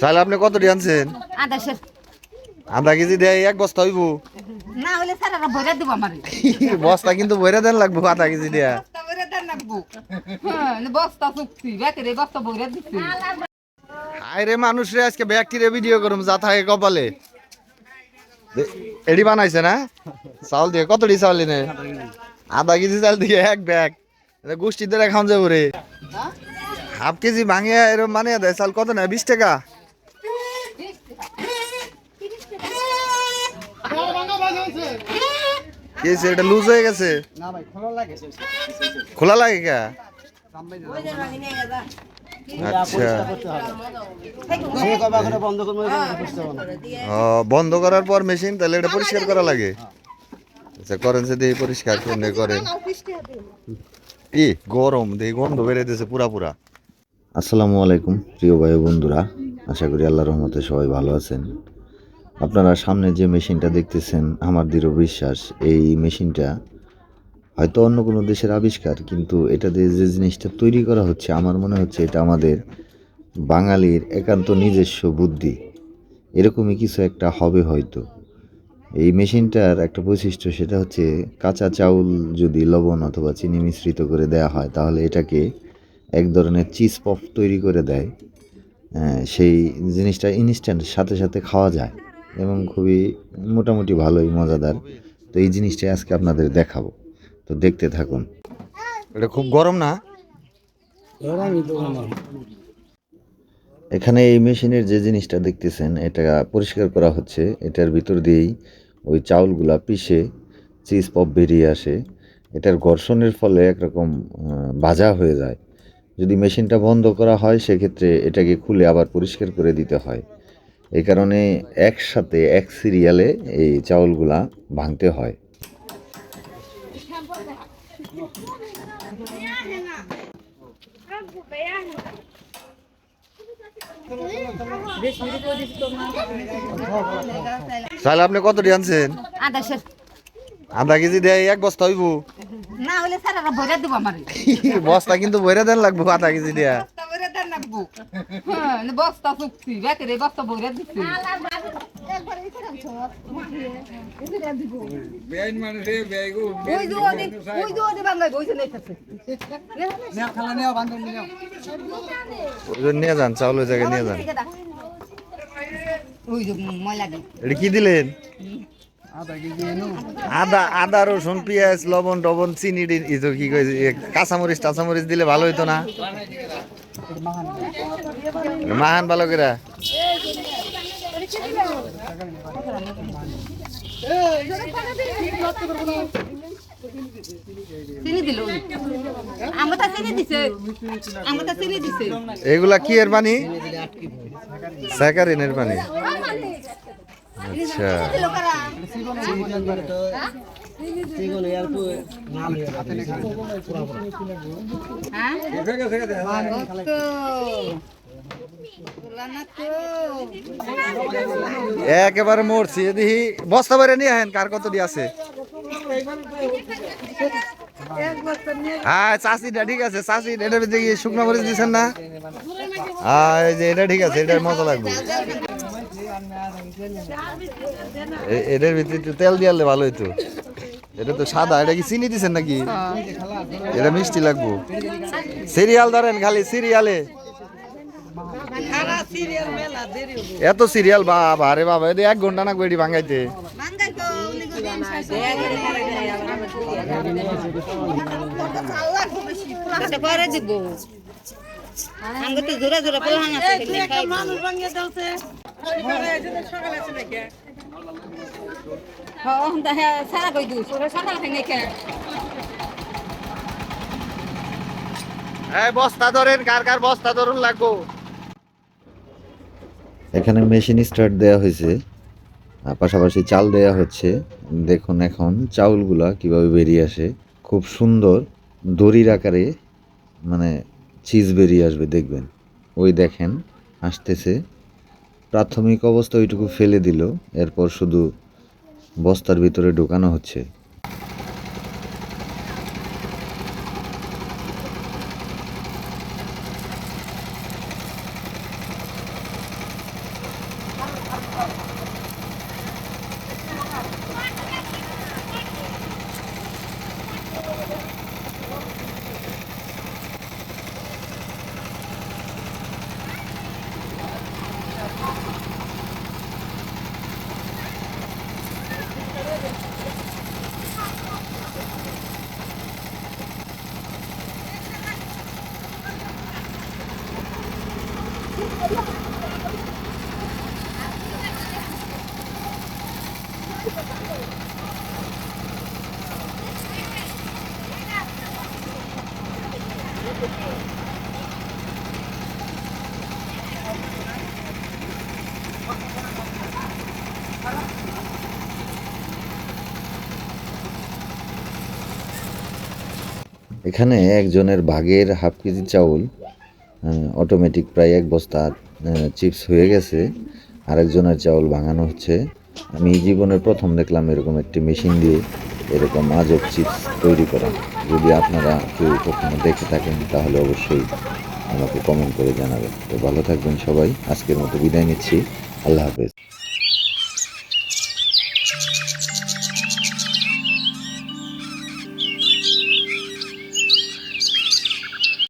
তাহলে আপনি কত আনছেন? আধা কেজি দেয় এক বস্তা হইব? না হলে স্যার ভরে দিব আমার। বস্তা কিন্তু ভরে দেন লাগবো আধা কেজি দেয়া। বস্তা হ্যাঁ চুক্তি বেকারে বস্তা ভরে দিচ্ছি হায় মানুষ রে আজকে ব্যাগটিরে ভিডিও করুম যা থাকে কপালে। এডি বানাইছে না? চাউল দিয়ে কতটি চাউল নে আধা কেজি চাল দিয়ে এক ব্যাগ। গোষ্ঠী ধরে খাওয়া যাব রে। হাফ কেজি ভাঙিয়া এরকম মানে দেয় চাল কত না বিশ টাকা? কি হয়েছে, এটা লুজ হয়ে গেছে। না ভাই খোলা লাগে। কে? আচ্ছা। বন্ধ করার পর মেশিন তাহলে এটা পরিষ্কার করা লাগে। আচ্ছা করেন সে দিয়ে পরিষ্কার করে করেন। কি? গরম দিয়ে গন্ধ বেড়ে দিয়েছে পুরা পুরা। আসসালামু আলাইকুম প্রিয় ভাই বন্ধুরা। আশা করি আল্লাহ রহমতে সবাই ভালো আছেন। আপনারা সামনে যে মেশিনটা দেখতেছেন আমার দৃঢ় বিশ্বাস এই মেশিনটা হয়তো অন্য কোনো দেশের আবিষ্কার কিন্তু এটা দিয়ে যে জিনিসটা তৈরি করা হচ্ছে আমার মনে হচ্ছে এটা আমাদের বাঙালির একান্ত নিজস্ব বুদ্ধি। এরকমই কিছু একটা হবে হয়তো। এই মেশিনটার একটা বৈশিষ্ট্য সেটা হচ্ছে কাঁচা চাউল যদি লবণ অথবা চিনি মিশ্রিত করে দেয়া হয় তাহলে এটাকে এক ধরনের চিজ পফ তৈরি করে দেয়। আহ, সেই জিনিসটা ইনস্ট্যান্ট সাথে সাথে খাওয়া যায়। এবং খুবই মোটামুটি ভালোই, মজাদার। তো এই জিনিসটা আজকে আপনাদের দেখাবো। তো দেখতে থাকুন। এটা খুব গরম না? এখানে এই মেশিনের যে জিনিসটা দেখতেছেন, এটা পরিষ্কার করা হচ্ছে। এটার ভিতর দিয়েই ওই চাউলগুলা পিষে চিজ পপ বেরিয়ে আসে। এটার ঘর্ষণের ফলে একরকম ভাজা হয়ে যায়। যদি মেশিনটা বন্ধ করা হয়, সেক্ষেত্রে এটাকে খুলে আবার পরিষ্কার করে দিতে হয়। এই কারণে একসাথে এক সিরিয়ালে এই চাউলগুলা ভাঙতে হয়। তাহলে আপনি কত আনছেন? আধা কেজি দেয় এক বস্তা হইব? না হলে স্যার ভরে দিব আমার। বস্তা কিন্তু ভরে দেন লাগবো আধা কেজি দেয়া। নাকবো হ্যাঁ বস্তা চুক্তি বেকারে বস্তা ভরে দিচ্ছি নিয়ে যান জায়গায় নিয়ে যান। কি দিলেন? আদা আদা রসুন পেঁয়াজ লবণ টবণ চিনি কি কাঁচামরিচ টাচামরিচ দিলে ভালো হইতো না। মাহান ভালো করে। চিনি দিল। আমরা তা চিনি দিছে। আমরা তা চিনি দিছে। এগুলা কি এর পানি? স্যাকারিনের পানি। আচ্ছা। একেবারে মরছি। দেখি বস্তা বেড়ে নিয়ে আহেন, কার কত দিয়ে আছে? হ্যাঁ চাষিটা ঠিক আছে চাষি কি শুকনো মরিচ দিচ্ছেন না? হ্যাঁ এটা ঠিক আছে, এটার মজা লাগবে। এটার ভিতরে একটু তেল দিয়ালে ভালো হইতো। এটা তো সাদা এটা কি চিনি দিছেন নাকি? এটা মিষ্টি লাগবো। সিরিয়াল ধরেন খালি সিরিয়ালে। এত সিরিয়াল বাবা আরে বাবা এটা এক ঘণ্টা না কইটি ভাঙাইতে? দিব। তো জোরে জোরে আছে বস্তা কার কার বস্তা এখানে মেশিন স্টার্ট দেয়া হয়েছে। পাশাপাশি চাল দেয়া হচ্ছে। দেখুন এখন চাউলগুলা কীভাবে বেরিয়ে আসে। খুব সুন্দর দড়ির আকারে মানে চিজ বেরিয়ে আসবে, দেখবেন। ওই দেখেন, আসতেছে। প্রাথমিক অবস্থা ওইটুকু ফেলে দিল এরপর শুধু বস্তার ভিতরে ঢোকানো হচ্ছে। এখানে একজনের বাঘের হাফ কেজি চাউল অটোমেটিক প্রায় এক বস্তা চিপস হয়ে গেছে। আরেকজনের চাউল ভাঙানো হচ্ছে। আমি জীবনের প্রথম দেখলাম এরকম একটি মেশিন দিয়ে এরকম আজব চিপস তৈরি করা। যদি আপনারা কেউ কখনো দেখে থাকেন, তাহলে অবশ্যই আমাকে কমেন্ট করে জানাবেন। তো ভালো থাকবেন সবাই। আজকের মতো বিদায় নিচ্ছি। আল্লাহ হাফেজ।